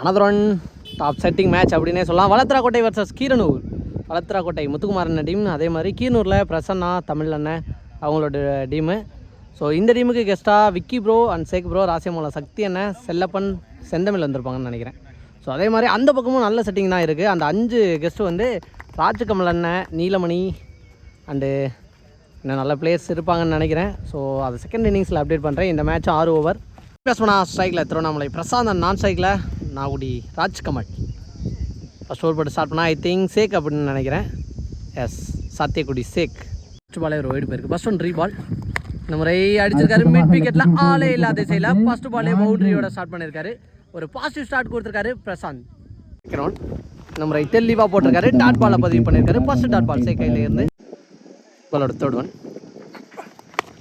Another one top setting match அப்படின்னே சொல்லலாம். Valathrakottai versus Keeranur. Valathrakottai Muthukumaran team அதே மாதிரி கீரனூரில் பிரசன்னா தமிழ் அண்ணன் அவங்களோட டீமு. ஸோ இந்த டீமுக்கு கெஸ்ட்டாக Vicky bro and Sheikh bro ராசியமோல Sakthi அண்ணன் செல்லப்பன் செந்தமிழ் வந்திருப்பாங்கன்னு நினைக்கிறேன். ஸோ அதே மாதிரி அந்த பக்கமும் நல்ல செட்டிங் தான் இருக்குது அந்த அஞ்சு கெஸ்ட்டு வந்து ராஜகமல் அண்ணன் நீலமணி அண்டு இன்னும் நல்ல பிளேயர்ஸ் இருப்பாங்கன்னு நினைக்கிறேன். ஸோ அதை செகண்ட் இன்னிங்ஸில் அப்டேட் பண்ணுறேன் இந்த மேட்ச் ஆறு ஓவர் பேசுவனா ஸ்ட்ரைக்கில் திருவண்ணாமலை. பிரசாந்த் நான் ஸ்ட்ரைக்கில் நாகுடி ராஜ்கமல். ஃபஸ்ட் ஓவர் போட்டு ஸ்டார்ட் பண்ணால் ஐ திங்க் சேக் அப்படின்னு நினைக்கிறேன். எஸ் சாத்தியக்குடி சேக் ஃபஸ்ட் பாலே ஒரு ஒயிட் போயிருக்கு ஃபஸ்ட் ஒன் ரீ பால் இந்த முறை அடிச்சிருக்காரு. மிட் விக்கெட்டில் ஆளே இல்லாத திசையில் ஃபஸ்ட் பாலே பவுண்டரியோட ஸ்டார்ட் பண்ணியிருக்காரு ஒரு பாசிட்டிவ் ஸ்டார்ட் கொடுத்துருக்காரு பிரசாந்த். கிரௌண்ட் இந்த முறை தெளிவாக போட்டிருக்காரு. டாட் பாலை பதிவு பண்ணியிருக்காரு ஃபஸ்ட் டாட் பால் சேக் கையில் இருந்து. பாலோட தேர்ட் ஒன்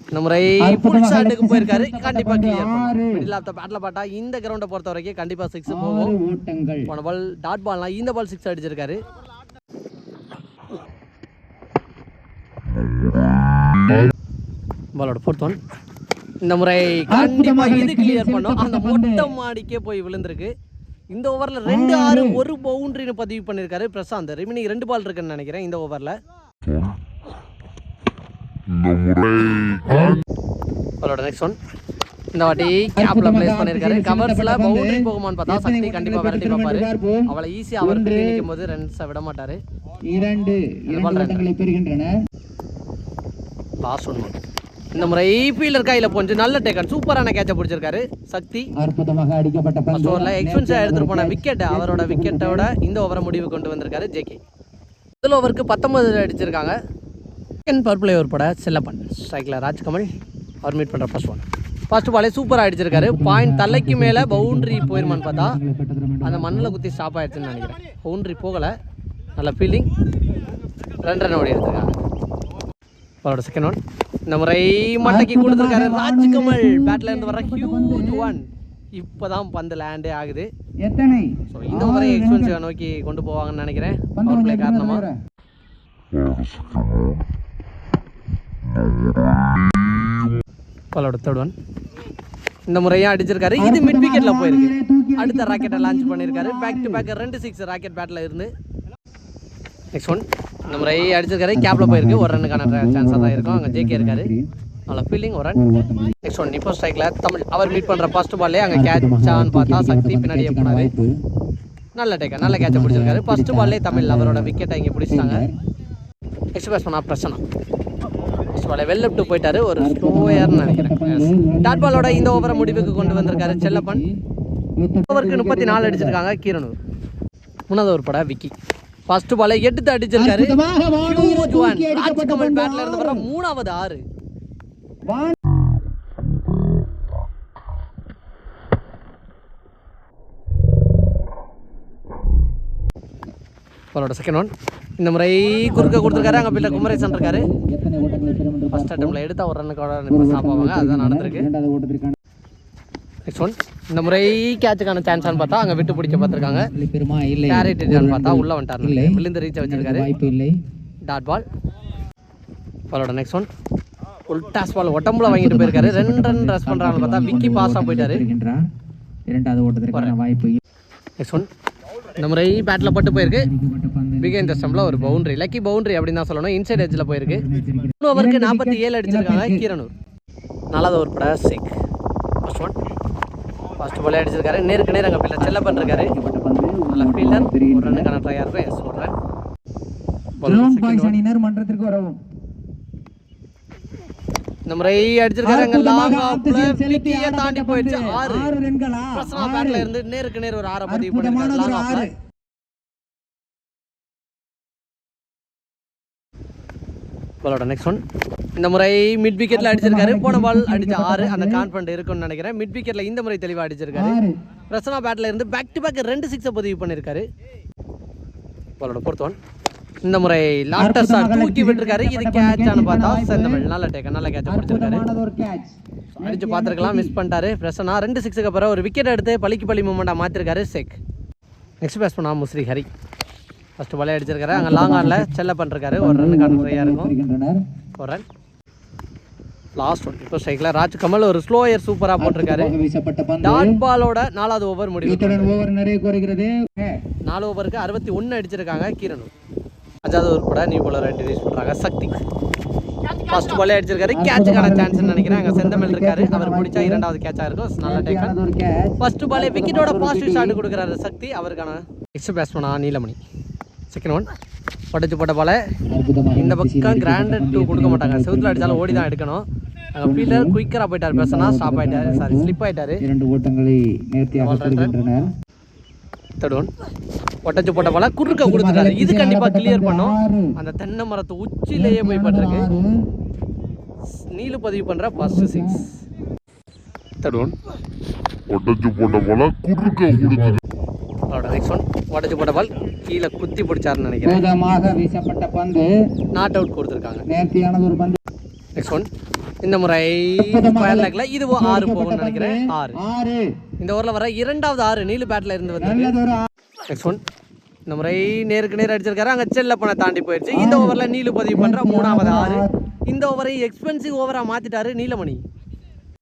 இந்த முறை புல் ஷாட்டுக்கு போயிருக்காரு. கண்டிப்பா கிளியர் மிடில் ஆஃப் த பேட்ல பாட்டா இந்த கிரவுண்டை பொறுத்த வரைக்கும் கண்டிப்பா சிக்ஸ் போகும். போன பால் டாட் பால்னா இந்த பால் சிக்ஸ் அடிச்சிருக்காரு. பாலோட ஃபோர்த் ஒன் இந்த முறை கண்டிப்பா இது கிளியர் பண்ணும். அந்த மொட்டை மாடிக்கே போய் விழுந்திருக்கு. இந்த ஓவர்ல ரெண்டு ஆறு ஒரு பவுண்டரின்னு பதிவு பண்ணியிருக்காரு பிரசாந்த். ரிமினிங் ரெண்டு பால் இருக்குன்னு நினைக்கிறேன் இந்த ஓவர்ல அவரோட நெக்ஸ்ட் ஒன் இந்த வாட்டி கேப்ல பிளேஸ் பண்ணிருக்காரு. கவர்ஸ்ல பவுண்டரி போகுமான்னு பார்த்தா சக்தி கண்டிப்பா விரட்டி பார்ப்பாரு. அவளை ஈஸியா அவர் நிற்கும் போது ரன்ஸை விட மாட்டாரு. இரண்டு இரண்டு பெறுகின்றன. லாஸ்ட் ஒன் இந்த முறை ஃபீல்டர் கையில போஞ்சு நல்ல டேக்கன் சூப்பரான கேட்ச பிடிச்சிருக்காரு. சக்தி. அற்புதமாக அடிக்கப்பட்ட பந்து. ஓவரில் எக்ஸ்பென்ஸாக எடுத்துட்டு போன விக்கெட் அவரோட விக்கெட்டோட இந்த ஓவரை முடிவு கொண்டு வந்திருக்காரு ஜேகே முதல் ஓவருக்கு பத்தொன்பது அடிச்சிருக்காங்க. செகண்ட் பவர் பிளே பட செல்லப்பன் ஸ்ட்ரைக்கில் ராஜ்கமல் அவர் மீட் பண்ணுற ஃபர்ஸ்ட் ஒன் ஃபர்ஸ்ட் பாலே சூப்பராக அடிச்சிருக்காரு. பாயிண்ட் தலைக்கு மேலே பவுண்டரி போயிருமான்னு பார்த்தா அந்த மண்ணில் குத்தி ஸ்டாப் ஆயிடுச்சுன்னு நினைக்கிறேன். பவுண்டரி போகலை. நல்ல ஃபீல்டிங் ரெண்டு ரன் ஓடி எடுத்திருக்காங்க. அவரோட செகண்ட் ஒன் இந்த முறை மட்டைக்கு கொடுத்துருக்காரு ராஜ்கமல். பேட்ல இருந்து வர ஹியூஜ் ஒன் இப்போதான் பந்து லேண்டே ஆகுது. எத்தனை? ஸோ இந்த ஓவரை எக்ஸ்பென்சிவ் நோக்கி கொண்டு போவாங்கன்னு நினைக்கிறேன். பவர் பிளே காரணமா. பாலோட தேர்ட் ஒன் இந்த முறையும் அடிச்சிருக்காரு. இது மிட் விக்கெட்ல போயிருக்கு. அடுத்த ராக்கெட்டை லான்ச் பண்ணியிருக்காரு பேக் டு பேக் ரெண்டு சிக்ஸ் ராக்கெட் பேட்ல இருந்து. நெக்ஸ்ட் ஒன் இந்த முறை அடிச்சிருக்காரு. கேப்ல போயிருக்கு. ஒரு ரன்னுக்கான சான்ஸாக தான் இருக்கும். அங்கே ஜேகே இருக்காரு. நல்லா ஃபீல்டிங் ஒரு ரன் நெக்ஸ்ட் ஒன் இப்போ ஸ்ட்ரைக்ல தமிழ். அவர் மீட் பண்ற ஃபர்ஸ்ட் பால்லே அங்கே கேட்சான்னு பார்த்தா சக்தி பின்னாடியே போனாரு. நல்ல டேக்கா நல்ல கேட்சை பிடிச்சிருக்காரு. ஃபர்ஸ்ட் பால்லே தமிழ் அவரோட விக்கெட்டை இங்கே பிடிச்சிட்டாங்க. நெக்ஸ்ட் பேட்ஸ்மனா பிரச்சனை. பாலே வெல் லெஃப்ட் போயிட்டாரு. ஒரு ஸ்லோயர்னு நினைக்கிறேன். டாட் பாலோட இந்த ஓவரை முடிவுக்கு கொண்டு வந்திருக்காரு செல்லப்பன். ஓவருக்கு முப்பத்தி நாலு அடிச்சிருக்காங்க கீரனூர். மூணாவது ஒரு பட விக்கி. ஃபர்ஸ்ட் பாலை எடுத்து அடிச்சிருக்காரு. ராஜ்கமல் பேட்ல இருந்து வர மூணாவது ஆறு. அவரோட செகண்ட் ஒன் இந்த முறை குறுக்க கொடுத்துருக்காரு அங்கே பிள்ளை குமரேசன் இருக்காரு ஃபர்ஸ்ட் அட்டம்ல எடுத்தா ஒரு ரன்னுக்கோட ஆவாங்க அதுதான் நடந்திருக்கு. நெக்ஸ்ட் ஒன் இந்த முறை கேட்சுக்கான சான்ஸான்னு பார்த்தா அங்கே விட்டு பிடிக்க பார்த்துருக்காங்க. பெறுமா இல்லை கேரட் பார்த்தா உள்ள வந்துட்டாரு விழுந்து ரீச் வச்சிருக்காரு. வாய்ப்பு இல்லை டாட் பால் பாலோட next one full toss ball ஒட்டம்புல வாங்கிட்டு போயிருக்காரு. ரெண்டு ரன் ரஸ் பண்றாங்க பார்த்தா விக்கி பாஸாக போயிட்டாரு. இரண்டாவது ஓட்டத்திற்கான வாய்ப்பு நெக்ஸ்ட் ஒன் இந்த முறை பேட்டில் பட்டு போயிருக்கு. அடிக்கப்பட்ட பந்து ஸ்டம்பில் ஒரு பவுண்டரி லக்கி பவுண்டரி அப்படின்னு தான் சொல்லணும். இன்சைட் எட்ஜில் போயிருக்கு. மூணு ஓவருக்கு நாற்பத்தி ஏழு அடிச்சிருக்காங்க. கீரனூர். நல்லது ஒரு பட சிக் ஃபர்ஸ்ட் ஒன் ஃபர்ஸ்ட் பாலே அடிச்சிருக்காரு. நேருக்கு நேர் அங்கே பிள்ளை செல்ல பண்ணிருக்காரு நல்ல ஃபீல்டர் ஒரு ரன்னுக்கான ட்ரையாக இருக்கும். எஸ் ஒரு மன்றத்திற்கு வரவும். இந்த முறை லாங் ஆஃப்ல விக்கிய தாண்டி போயிடுச்சு. பந்து. ஆறு ஆறு. ரன்களா? பிரசனா பேட்ல இருந்து நேருக்கு நேர் ஒரு ஆறை பதிவு லாங் ஆஃப்ல. பாலோட நெக்ஸ்ட் ஒன் இந்த முறை மிட் விக்கெட்ல அடிச்சிருக்காரு. போன பால் அடிச்ச ஆறு. அந்த கான்ஃபிடன்ட் இருக்கும்னு நினைக்கிறேன். மிட் விக்கெட்ல இந்த முறை தெளிவா அடிச்சிருக்காரு. பிரசனா பேட்ல இருந்து பேக் டு பேக் ரெண்டு சிக்ஸை பதிவு பண்ணிருக்காரு பாலோட பொறுத்த ஒன் இந்த முறை லாட்டஸா தூக்கி விட்டுருக்காரு. இது கேட்சான்னு பார்த்தா செந்தமிழ். நல்ல டேக்க நல்ல கேட்ச் பிடிச்சிருக்காரு. அடிச்சு பார்த்துருக்கலாம் மிஸ் பண்ணிட்டாரு. பிரசனா ரெண்டு சிக்ஸுக்கு அப்புறம் ஒரு விக்கெட் எடுத்து பலிக்கு பலி மூமெண்ட்டாக மாற்றிருக்காரு சேக் நெக்ஸ்ட் பேஸ் பண்ணா முஸ்ரி ஹரி. ஃபர்ஸ்ட் பாலே அடிச்சிருக்காரு. அங்கே லாங் ஆனில் செல்ல பண்ணிருக்காரு. ஒரு ரன்னுக்கான முறையாக இருக்கும் ஒரு ரன் லாஸ்ட் ஒன் இப்போ ஸ்ட்ரைக்கில் ராஜ் கமல் ஒரு ஸ்லோயர் சூப்பராக போட்டிருக்காரு. டாட் பாலோட நாலாவது ஓவர் முடிவு நாலு ஓவருக்கு அறுபத்தி ஒன்று அடிச்சிருக்காங்க கீரனூர். அஞ்சாவது ஓவர் கூட நியூ பாலர் இன்ட்ரடியூஸ் பண்ணுறாங்க சக்தி. ஃபர்ஸ்ட் பாலே அடிச்சிருக்காரு. கேட்சுக்கான சான்ஸ் நினைக்கிறேன். அங்கே செந்தமிழ் இருக்காரு. அவர் பிடிச்சா இரண்டாவது கேட்சாக இருக்கும். நல்ல டேக்கன் ஒரு ஃபர்ஸ்ட் பாலே விக்கெட்டோட பாசிட்டிவ் ஷாட் கொடுக்குறாரு சக்தி. அவருக்கான நெக்ஸ்ட் பேட்ஸ்மனா நீலமணி. செகண்ட் ஒன் பட்டுச்சு போட்ட பால இந்த பக்கம் கிராண்டட் டூ கொடுக்க மாட்டாங்க. செவுத்துல அடிச்சாலும் ஓடி தான் எடுக்கணும். அங்கே ஃபீல்டர் குயிக்கராக போயிட்டார். பேசனா ஸ்டாப் ஆயிட்டாரு. சாரி ஸ்லிப் ஆயிட்டாரு. இரண்டு ஓட்டங்களை நேர்த்தியாக தேர்ட் ஒன் ஒட்டச்சு போட்ட பால குறுக்க கொடுத்துட்டாரு. இது கண்டிப்பாக கிளியர் பண்ணும். அந்த தென்னை மரத்து உச்சிலேயே போய் பட்டிருக்கு. நீலு பதிவு பண்ணுற ஃபர்ஸ்ட் சிக்ஸ் தேர்ட் ஒன் ஒட்டச்சு போட்ட போல குறுக்க அவரோட நெக்ஸ்ட் ஒன் ஒட்டச்சு போட்ட பால் கீழே குத்தி பிடிச்சாருன்னு நினைக்கிறேன். அற்புதமாக வீசப்பட்ட பந்து நாட் அவுட் கொடுத்துருக்காங்க. நேர்த்தியானது ஒரு பந்து. நெக்ஸ்ட் ஒன் இந்த முறை இதுவும் ஆறு போகும்னு நினைக்கிறேன். ஆறு. ஆறு. இந்த ஓவரில் வர இரண்டாவது ஆறு நீலு பேட்ல இருந்து வந்து நெக்ஸ்ட் ஒன் இந்த முறை நேருக்கு நேர் அடிச்சிருக்காரு. அங்கே செல்ல பணம் தாண்டி போயிடுச்சு. இந்த ஓவரில் நீலு பதிவு பண்ணுற மூணாவது ஆறு. இந்த ஓவரை எக்ஸ்பென்சிவ் ஓவராக மாற்றிட்டாரு நீலமணி.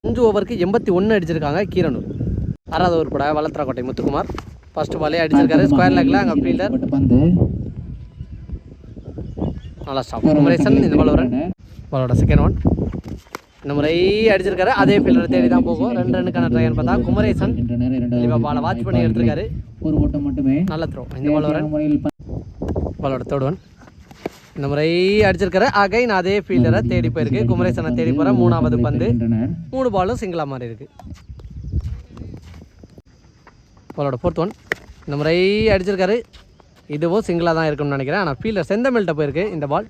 அஞ்சு ஓவருக்கு எண்பத்தி ஒன்று அடிச்சிருக்காங்க கீரனூர். ஆறாவது ஓவர் கூட வளர்த்தராக்கோட்டை முத்துக்குமார். ஃபர்ஸ்ட் பாலே அடிச்சிருக்காரு. ஸ்கொயர் லேக்கில் அங்கே ஃபீல்டர் நல்லா ஸ்டாப் குமரேசன் இந்த பால் வரேன் பாலோட செகண்ட் ஒன் இந்த முறை அடிச்சிருக்காரு. அதே ஃபீல்டர் தேடி தான் போகும். ரெண்டு ரன்னுக்கான ட்ரையன் பார்த்தா குமரேசன். தெளிவாக பாலை வாட்ச் பண்ணி எடுத்திருக்காரு. ஒரு ஓட்டம் மட்டுமே. நல்ல த்ரோ இந்த பாலோட தேர்ட் ஒன் இந்த முறை அடிச்சிருக்காரு. அகைன் அதே ஃபீல்டரை தேடி போயிருக்கு. குமரேசனை தேடி போகிற மூணாவது பந்து. மூணு பாலும் சிங்கிளாக மாறி இருக்கு. பாலோட ஃபோர்த் ஒன் இந்த முறை அடிச்சிருக்காரு. இதுவும் சிங்கிளாக தான் இருக்கும்னு நினைக்கிறேன். ஆனால் ஃபீல்டர் செந்தமிழ்கிட்ட போயிருக்கு இந்த பால்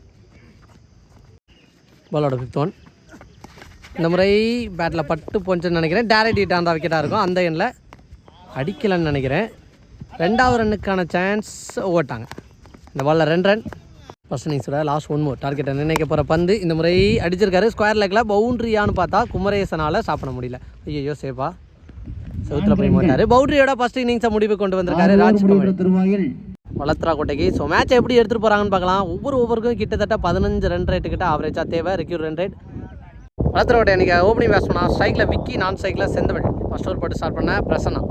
பாலோட ஃபிஃப்த் ஒன் இந்த முறை பேட்டில் பட்டு போச்சுன்னு நினைக்கிறேன். டேரக்ட் ஹிட் அந்த விக்கெட்டாக இருக்கும். அந்த எண்ணில் அடிக்கலைன்னு நினைக்கிறேன். ரெண்டாவது ரன்னுக்கான சான்ஸ் ஓட்டாங்க. இந்த பாலில் ரெண்டு ரன் ஃபர்ஸ்ட் இன்னிங்ஸோட லாஸ்ட் ஒன் மோர் டார்கெட்டை நிர்ணயிக்க போகிற பந்து இந்த முறை அடிச்சிருக்காரு. ஸ்கொயர் லெக்கில் பவுண்ட்ரியான்னு பார்த்தா குமரேசனால் சாப்பிட முடியல. ஐயோ சேஃபா. செவுத்துல போய் மாட்டாரு. பவுண்டரியோட ஃபர்ஸ்ட் இன்னிங்ஸை முடிவு கொண்டு வந்திருக்காரு ராஜ்குமார். வளர்த்துறா கோட்டைக்கு. ஸோ மேட்ச் எப்படி எடுத்துகிட்டு போகிறாங்கன்னு பார்க்கலாம். ஒவ்வொரு ஓவருக்கும் கிட்டத்தட்ட பதினஞ்சு ரன் ரேட்டு கிட்ட ஆவரேஜாக தேவை. ரெக்யூர் ரன் ரேட் வளர்த்துற கோட்டை எனக்கு ஓப்பனிங் பேட்ஸ்மனா ஸ்ட்ரைக்கில் விக்கி நான் ஸ்ட்ரைக்கில் செந்தவள் ஃபர்ஸ்ட் ஓவர் போட்டு ஸ்டார்ட் பண்ண பிரசன்னா.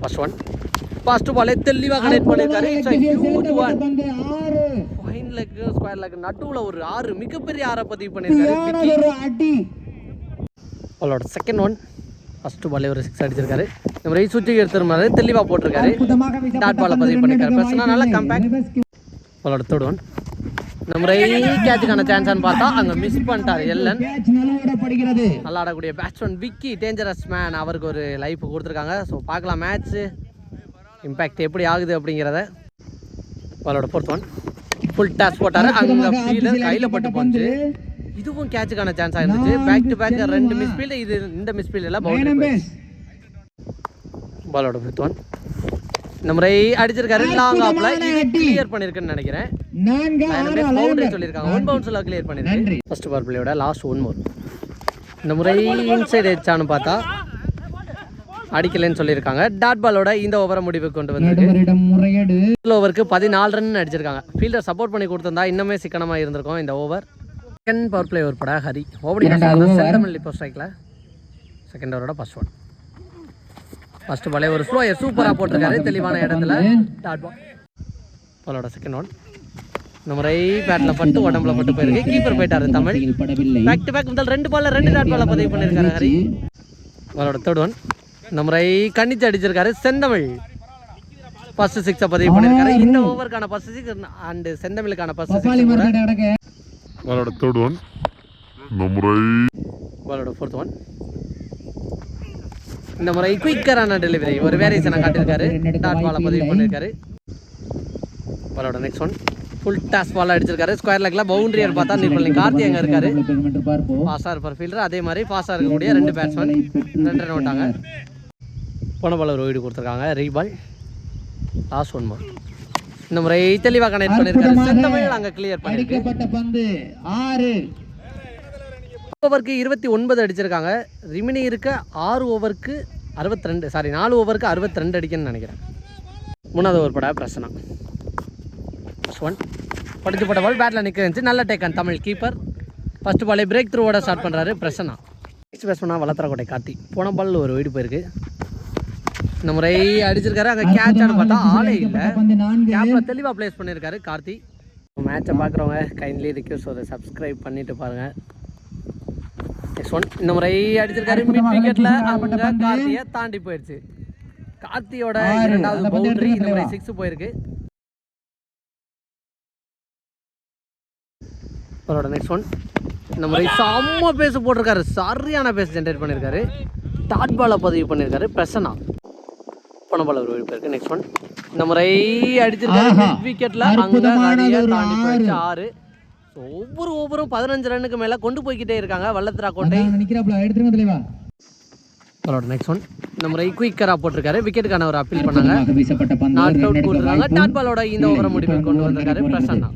ஃபர்ஸ்ட் ஒன் ஃபர்ஸ்ட் பாலே தெளிவாக கனெக்ட் பண்ணியிருக்காரு. இட்ஸ் ஹியூஜ் ஒன் பந்து ஆறு. ஃபைன் லெக் ஸ்கொயர் லெக் நடுவில் ஒரு ஆறு மிகப்பெரிய ஆறை பதிவு பண்ணியிருக்காரு. அவளோட செகண்ட் ஒன் ஃபர்ஸ்ட் பாலே ஒரு சிக்ஸ் அடிச்சிருக்காரு. இந்த மாதிரி சுற்றி எடுத்துருமாரு தெளிவாக போட்டிருக்காரு. டாட் பாலை பதிவு பண்ணியிருக்காரு. பிரச்சனை நல்ல வாய்ப்பு. கம்பேக் ரிவர்ஸ் அவளோட தேர்ட் ஒன் இந்த முறை கேட்சுக்கான சான்ஸ்னு பார்த்தா அங்கே மிஸ் பண்ணிட்டார் எல்லன். நல்லா ஆடக்கூடிய பேட்ஸ்மேன் விக்கி டேஞ்சரஸ் மேன் அவருக்கு ஒரு லைஃப் கொடுத்துருக்காங்க. ஸோ பார்க்கலாம் மேட்ச்சு இம்பேக்ட் எப்படி ஆகுது அப்படிங்கிறத. அவளோட ஃபோர்த் ஒன் ஃபுல் டாஸ் போட்டார். அங்கே ஃபீல்டர் கையில் பட்டு போச்சு. இதுவும் கேட்சுக்கான சான்ஸ் ஆயிருந்துச்சு பேக் டு பேக் ரெண்டு மிஸ் ஃபீல்டு இது இந்த மிஸ் ஃபீல்டில் பவுண்டரி பாலோட ஃபிஃப்த் ஒன் இந்த முறை அடிச்சிருக்காரு. லாங் ஆப்ல இது கிளியர் பண்ணிருக்குன்னு நினைக்கிறேன். பவுண்டரி சொல்லியிருக்காங்க. ஒன் பவுன்ஸ்ல கிளியர் பண்ணிருக்கு. நன்றி. ஃபர்ஸ்ட் பால் பிளேயோட லாஸ்ட் ஒன் மோர் இந்த முறை இன்சைட் எச்சான்னு பார்த்தா அடிக்கலைன்னு சொல்லியிருக்காங்க. டாட் பாலோட இந்த ஓவரை முடிவுக்கு கொண்டு முதல் ஓவருக்கு பதினாலு ரன் அடிச்சிருக்காங்க. ஃபீல்டர் சப்போர்ட் பண்ணி கொடுத்திருந்தா இன்னுமே சிக்கனமாக இருந்திருக்கும் இந்த over second power play over பட ஹரி. Over. செந்தமிழ் இப்போ ஸ்ட்ரைக்கில் செகண்ட் ஓவரோட ஃபர்ஸ்ட் ஒன் ஃபர்ஸ்ட் பாலே ஒரு ஸ்லோயர் சூப்பராக போட்டிருக்காரு தெளிவான இடத்துல. டாட் பால் பாலோட செகண்ட் ஒன் இந்த முறை பேட்டில் பட்டு உடம்புல பட்டு போயிருக்கு. கீப்பர் போயிட்டாரு தமிழ். பேக் டு பேக் முதல் ரெண்டு பால்ல ரெண்டு டாட் பால பதிவு பண்ணியிருக்காரு ஹரி. பாலோட தேர்ட் ஒன் இந்த முறை கணிச்சு அடிச்சிருக்காரு செந்தமிழ். ஃபர்ஸ்ட் சிக்ஸை பதிவு பண்ணியிருக்காரு. இந்த ஓவருக்கான ஃபர்ஸ்ட் சிக்ஸ் அண்ட் செந்தமிழுக்கான ஃபர்ஸ்ட் சிக்ஸ் அவரோட தேர்ட் ஒன் இந்த முறை பாலோட ஃபோர்த் ஒன் இந்த முறை குயிக்கரான டெலிவரி ஒரு வேரியேஷனை காட்டியிருக்காரு. டாட் பாலை பதிவு பண்ணியிருக்காரு. பாலோட next one full toss ball அடிச்சிருக்காரு. ஸ்கொயர் லெக்ல பவுண்டரியர் பார்த்தா நீர்பள்ளி கார்த்தி அங்கே இருக்காரு? என்று ஃபாஸ்டாக இருப்பார் ஃபீல்டர் அதே மாதிரி ஃபாஸ்டாக இருக்கக்கூடிய ரெண்டு பேட்ஸ்மேன் ரெண்டு ரன் விட்டாங்க போன பால் ஒரு கொடுத்துருக்காங்க. ரீபால் லாஸ்ட் ஒன் மோர் இந்த முறை தெளிவாக கனெக்ட் பண்ணியிருக்காரு. செந்தமிழ் அங்கே கிளியர் பண்ணியிருக்கு. பந்து ஆறு. ஓவருக்கு இருபத்தி ஒன்பது அடிச்சிருக்காங்க. ரிமினி இருக்க ஆறு ஓவருக்கு அறுபத்தி ரெண்டு சாரி நாலு ஓவருக்கு அறுபத்தி ரெண்டு அடிக்கணும்னு நினைக்கிறேன். மூணாவது ஓவர் பட பிரச்சனை. ஒன் படிச்சு போட்ட பால் பேட்டில் நிற்க இருந்துச்சு. நல்ல டேக்கன் தமிழ் கீப்பர் ஃபஸ்ட் பாலே பிரேக் த்ரூவோட ஸ்டார்ட் பண்ணுறாரு பிரசன்னா நெக்ஸ்ட் பேட்ஸ்மனாக பண்ணால் வளர்த்துறக்கோட்டை கார்த்தி. போன பால் ஒரு வீடு போயிருக்கு. இந்த முறை அடிச்சிருக்காரு. அங்கே கேட்சானு பார்த்தா ஆளே இல்லை. பந்து தெளிவாக ப்ளேஸ் பண்ணியிருக்காரு கார்த்தி. மேட்சை பார்க்குறவங்க கைண்ட்லி ரிக்வஸ்ட் ஒரு சப்ஸ்கிரைப் பண்ணிட்டு பாருங்கள் ஒன் இந்த முறை அடிச்சிருக்காரு மிட் விக்கெட்டில் அங்கே கார்த்தியை தாண்டி போயிடுச்சு. கார்த்தியோட இரண்டாவது பவுண்டரி இந்த முறை சிக்ஸ் போயிருக்கு. அவரோட நெக்ஸ்ட் ஒன் இந்த முறை செம்ம பேஸ் போட்டிருக்காரு. சரியான பேஸ் ஜென்ரேட் பண்ணியிருக்காரு டாட் பாலை பதிவு பண்ணியிருக்காரு பிரசன்னா. போன பால் ஒரு விழுப்பு இருக்கு. நெக்ஸ்ட் ஒன் இந்த முறை அடிச்சிருக்காரு. மிட் விக்கெட்ல அங்க தாண்டி போயிடுச்சு. ஆறு. ஒவ்வொரு ஓவரும் பதினஞ்சு ரன்னுக்கு மேல கொண்டு போய்க்கிட்டே இருக்காங்க வல்லத்திரா கோட்டை. எடுத்துருங்க தலைவா. அவரோட நெக்ஸ்ட் ஒன் இந்த முறை குயிக்கரா போட்டிருக்காரு. விக்கெட்டுக்கான ஒரு அப்பீல் பண்ணாங்க. நாட் அவுட் போட்டிருக்காங்க. டாட் பாலோட இந்த ஓவரை முடிவுக்கு கொண்டு வந்திருக்காரு பிரசன்னா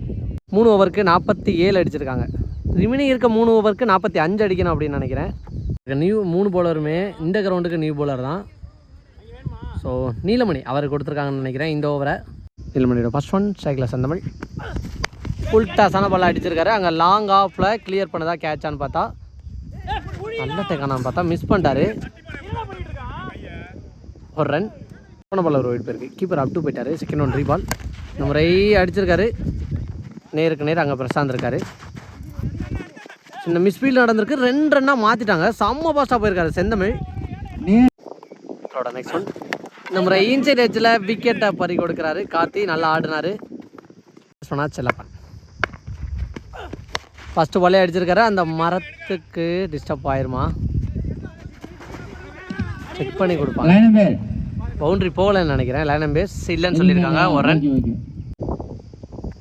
மூணு ஓவருக்கு நாற்பத்தி ஏழு அடிச்சிருக்காங்க. ரிமினி இருக்க மூணு ஓவருக்கு நாற்பத்தி அஞ்சு அடிக்கணும் அப்படின்னு நினைக்கிறேன். நியூ மூணு பவுலருமே இந்த கிரவுண்டுக்கு நியூ பவுலர் தான். ஸோ நீலமணி அவர் கொடுத்துருக்காங்கன்னு நினைக்கிறேன் இந்த ஓவரை நீலமணியோட ஃபர்ஸ்ட் ஒன் ஸ்ட்ரைக்கில் சந்தமிழ் ஃபுல் டாஸான பால் அடிச்சிருக்காரு. அங்கே லாங் ஆஃபில் கிளியர் பண்ணதா கேட்சான்னு பார்த்தா. நல்ல டேக்கானான்னு பார்த்தா மிஸ் பண்ணிட்டாரு. ஒரு ரன் போன பால் ஒரு ஒயிட் போயிருக்கு. கீப்பர் அப் டூ போயிட்டாரு. செகண்ட் ஒன் ரீபால் இந்த முறை அடிச்சிருக்காரு. நேருக்கு நேர் அங்கே பிரசாந்த் இருக்காரு சின்ன மிஸ்ஃபீல்டு நடந்திருக்கு. ரெண்டு ரன்னாக மாற்றிட்டாங்க செம்ம பாஸ்டாக போயிருக்காரு செந்தமிழ். அவரோட நெக்ஸ்ட் ஒன் இந்த முறை இன்சைட் எட்ஜில் விக்கெட்டை பறி கொடுக்குறாரு. கார்த்தி நல்லா ஆடினாரு. சொன்னா செல்லப்பன். ஃபஸ்ட்டு பாலே அடிச்சிருக்காரு. அந்த மரத்துக்கு டிஸ்டர்ப் ஆயிருமா? செக் பண்ணி கொடுப்பாங்க. லைன். பவுண்டரி போகலன்னு நினைக்கிறேன். லைனம் பேஸ் இல்லைன்னு சொல்லியிருக்காங்க. ஒரு ரன்.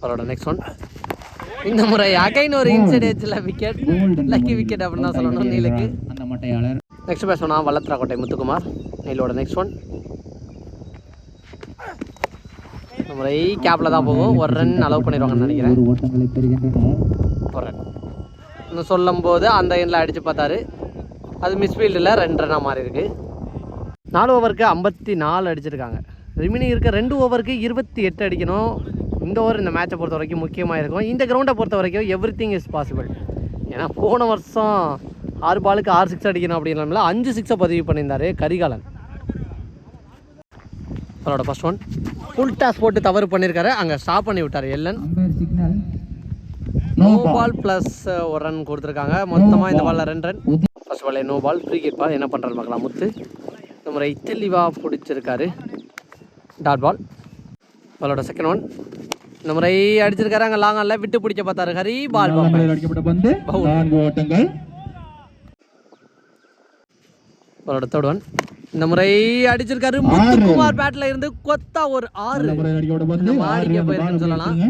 அவரோட நெக்ஸ்ட் ஒன் இந்த முறை அகைன் ஒரு இன்சைட் எட்ஜில் விக்கெட் லக்கி விக்கெட் அப்படின்னு தான் சொல்லணும் நீலுக்கு. அந்த மட்டையாளர். நெக்ஸ்ட் வல்லத்ரா கோட்டை முத்துக்குமார். நீலோட நெக்ஸ்ட் ஒன் இந்த முறை கேப்பில் தான் போகும். ஒரு ரன் அலோவ் பண்ணிடுவாங்கன்னு நினைக்கிறேன். ஒரு ரன் சொல்லும் போது அந்த எண்ணில் அடித்து பார்த்தாரு. அது மிஸ்ஃபீல்டில் ரெண்டு ரன்னாக மாறி இருக்கு. நாலு ஓவருக்கு ஐம்பத்தி நாலு அடிச்சிருக்காங்க. ரிமினி இருக்க ரெண்டு ஓவருக்கு இருபத்தி எட்டு அடிக்கணும். இந்த ஓவர் இந்த மேட்சை பொறுத்த வரைக்கும் முக்கியமாக இருக்கும். இந்த கிரவுண்டை பொறுத்த வரைக்கும் எவ்ரி திங் இஸ் பாசிபிள் ஏன்னா போன வருஷம் ஆறு பாலுக்கு ஆறு சிக்ஸ் அடிக்கணும் அப்படின்னால அஞ்சு சிக்ஸை பதிவு பண்ணியிருந்தார் கரிகாலன். அவரோட ஃபஸ்ட் ஒன் ஃபுல் டாஸ் போட்டு தவறு பண்ணியிருக்காரு. அங்கே ஸ்டாப் பண்ணி விட்டார் எல்லன். நோ பால் ப்ளஸ் ஒரு ரன் கொடுத்துருக்காங்க. மொத்தமாக இந்த பாலில் ரெண்டு ரன் ஃபர்ஸ்ட் பாலே no ball free hit ball என்ன பண்ணுறாரு பார்க்கலாம் முத்து. இந்த முறை தெளிவாக பிடிச்சிருக்காரு. டாட் பால் பாலோட செகண்ட் ஒன் இந்த முறை அடிச்சிருக்காரு அங்கே லாங் ஆனில் விட்டு பிடிக்க பார்த்தாரு ஹரி. பால் ஓட்டங்கள். பாலோட தேர்ட் ஒன் இந்த முறை அடிச்சிருக்காரு முத்துக்குமார் பேட்டில் இருந்து கொத்தா ஒரு ஆறு. மாடிக்கு போயிருக்குன்னு சொல்லலாம்.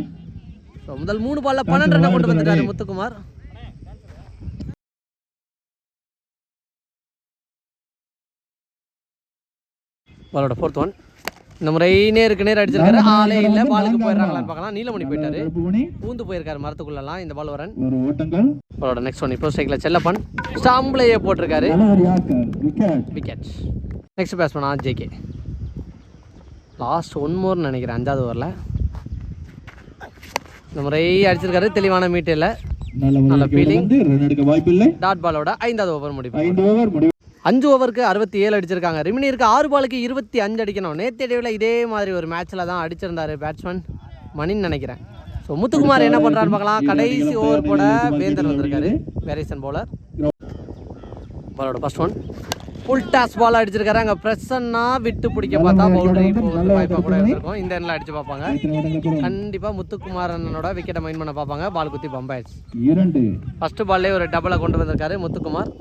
So, முதல் மூணு பால்ல பன்னெண்டு ரன் கொண்டு வந்துட்டாரு முத்துக்குமார். பாலோட ஃபோர்த் ஒன் இந்த முறை நேருக்கு நேர் அடிச்சிருக்காரு. ஆளே இல்லை பாலுக்கு போயிடுறாங்களான்னு பார்க்கலாம். நீலமணி போயிட்டாரு. பூந்து போயிருக்காரு மரத்துக்குள்ளலாம். இந்த பால் வரன் ஒரு ஓட்டங்கள். பாலோட நெக்ஸ்ட் ஒன் இப்போ ஸ்ட்ரைக்கில் செல்லப்பன். ஸ்டாம்ப்லேயே போட்டிருக்காரு. விக்கெட் நெக்ஸ்ட் பேட்ஸ்மேனா ஜேகே லாஸ்ட் ஒன் மோர்னு நினைக்கிறேன் அஞ்சாவது ஓவரில். இந்த முறை அடிச்சிருக்காரு. தெளிவான மீட்டில் நல்ல வாய்ப்பில்லை. டாட் பாலோட ஐந்தாவது ஓவர் முடிவு. அஞ்சு ஓவருக்கு அறுபத்தி ஏழு அடிச்சிருக்காங்க. ரிமினி இருக்க ஆறு பாலுக்கு இருபத்தி அஞ்சு அடிக்கணும். நேத்தடிவில் இதே மாதிரி ஒரு மேட்ச்சில் தான் அடிச்சிருந்தாரு பேட்ஸ்மேன் மணின்னு நினைக்கிறேன். ஸோ முத்துக்குமார் என்ன பண்ணுறாரு பார்க்கலாம். கடைசி ஓவர் போட வேந்தர் வந்திருக்காரு வேரியேஷன் பவுலர் பாலோட first one full toss ball அடிச்சிருக்காரு. அங்கே பிரசன்னா விட்டு பிடிக்க பார்த்தா பவுண்டரி போகிறது வாய்ப்பாக கூட இருக்கும் இந்த எண்ணில் அடிச்சு பார்ப்பாங்க? கண்டிப்பாக முத்துக்குமார் அண்ணனோட விக்கெட்டை மைண்ட் பண்ண பார்ப்பாங்க. பால் குத்தி பம்பாயிடுச்சு இரண்டு. ஃபஸ்ட்டு பால்லே ஒரு டபுளை கொண்டு வந்திருக்காரு முத்துக்குமார்.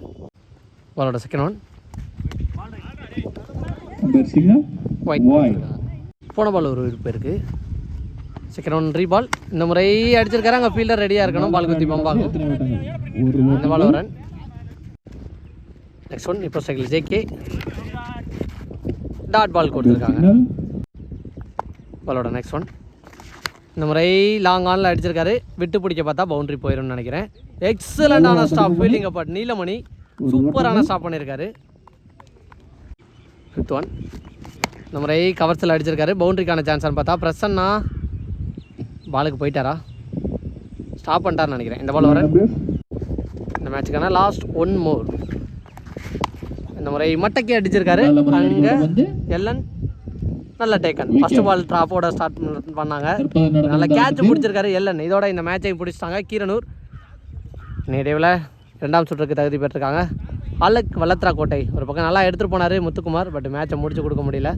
பாலோட செகண்ட் ஒன். போன பால் ஒரு விருப்பம் இருக்கு செகண்ட் ஒன் ரீ பால் இந்த முறை அடிச்சிருக்காரு. அங்கே ஃபீல்டர் ரெடியாக இருக்கணும். பால் குத்தி பம்பாகும் இந்த பால் ஒரு ரன் நெக்ஸ்ட் ஒன் இப்போ சைக்கிள் ஜேகே டாட் பால் கொடுத்துருக்காங்க. பாலோட நெக்ஸ்ட் ஒன் இந்த முறை லாங் ஆனில் அடிச்சிருக்காரு. விட்டு பிடிக்க பார்த்தா பவுண்டரி போயிடும்னு நினைக்கிறேன். எக்ஸலண்டான ஸ்டாப் ஃபீல்டிங் அப்பாட் நீலமணி. சூப்பரான ஸ்டாப் பண்ணியிருக்காரு ஃபிஃப்த் ஒன் இந்த முறை கவர்ஸில் அடிச்சிருக்காரு. பவுண்டரிக்கான சான்ஸ்னு பார்த்தா பிரசன்னா பாலுக்கு போயிட்டாரா? ஸ்டாப் பண்ணிட்டாருன்னு நினைக்கிறேன். இந்த பால் வர அம்பேர் மேட்சுக்கான லாஸ்ட் ஒன் மோர் இந்த முறை மட்டைக்கு அடிச்சிருக்காரு. அங்கே எல்லன் நல்ல டேக்கன் ஃபர்ஸ்ட் பால் ட்ராப்போட ஸ்டார்ட் பண்ணாங்க. நல்ல கேட்ச் பிடிச்சிருக்காரு எல்லன். இதோட இந்த மேட்சை பிடிச்சிட்டாங்க கீரனூர். நிறைவில் ரெண்டாம் சுற்றுக்கு தகுதி பெற்றிருக்காங்க. அலக் வல்லத்ரா கோட்டை. ஒரு பக்கம் நல்லா எடுத்துகிட்டு போனார் முத்துக்குமார் பட் மேட்சை முடிச்சு கொடுக்க முடியல.